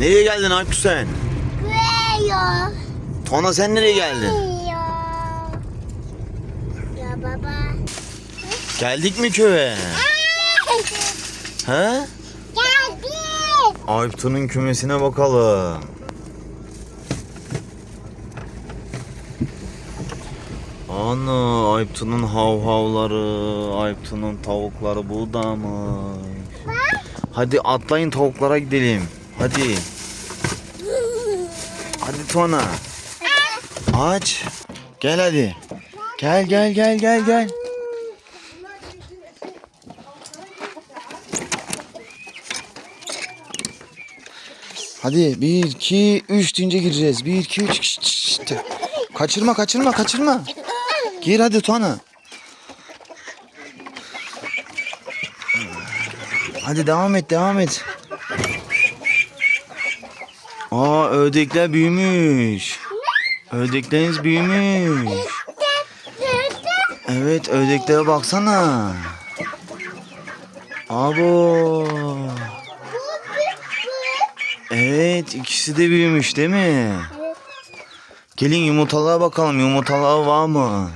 Nereye geldin Alp sen? Buraya. Tona sen nereye geldin? Ya. Ya baba. Geldik mi köye? He? Geldi. Alptu'nun kümesine bakalım. Ana Alptu'nun hav havları, Alptu'nun tavukları burada mı? Hadi atlayın tavuklara gidelim. Hadi. Hadi Tuana. Aç. Gel hadi. Gel gel gel gel gel. Hadi 1 2 3 deyince gireceğiz. 1 2 3 şşt, şşt. Kaçırma kaçırma kaçırma. Gir hadi Tuana. Hadi devam et devam et. Aa ördekler büyümüş. Ördekleriniz büyümüş. Evet ördeklere baksana. Abo. Evet ikisi de büyümüş değil mi? Gelin yumurtalığa bakalım yumurtalığa var mı?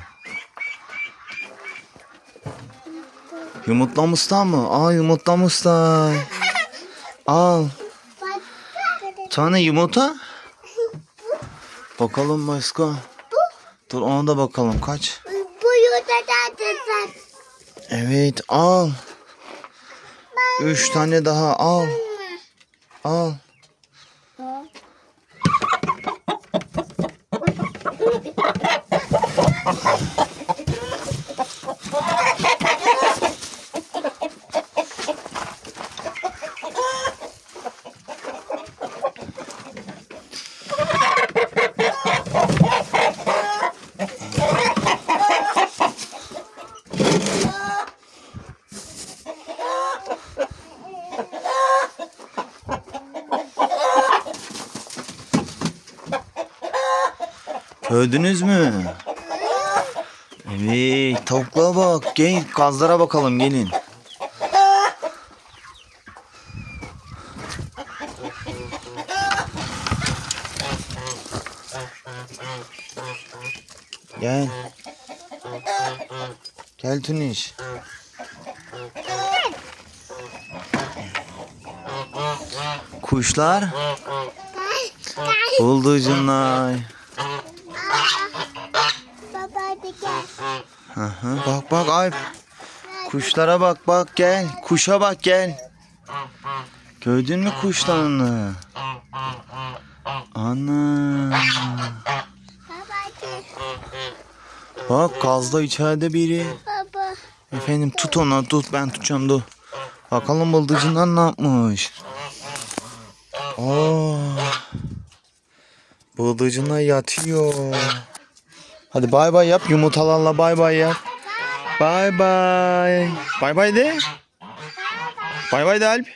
Yumurtlamışlar mı? Aa yumurtlamışlar. Al. Tane yumurta. Bakalım başka. Dur ona da bakalım kaç. Bu yurda da Evet al. Üç tane daha al. Al. Gördünüz mü? Evet tavuklara bak. Gel kazlara bakalım gelin. Gel. Gel Tuniş. Kuşlar. Bulducunlar. Hı. Bak bak Alp. Kuşlara bak bak gel. Kuşa bak gel. Gördün mü kuşlarını? Ana. Bak kazda içeride biri. Baba. Efendim tut onu tut ben tutacağım dur. Bakalım bıldırcınlar ne yapmış. Aa. Bıldırcınlar yatıyor. Hadi bay bay yap yumurtalarla bay bay yap. Bay bay. Bay bay de. Bay bay de Alp.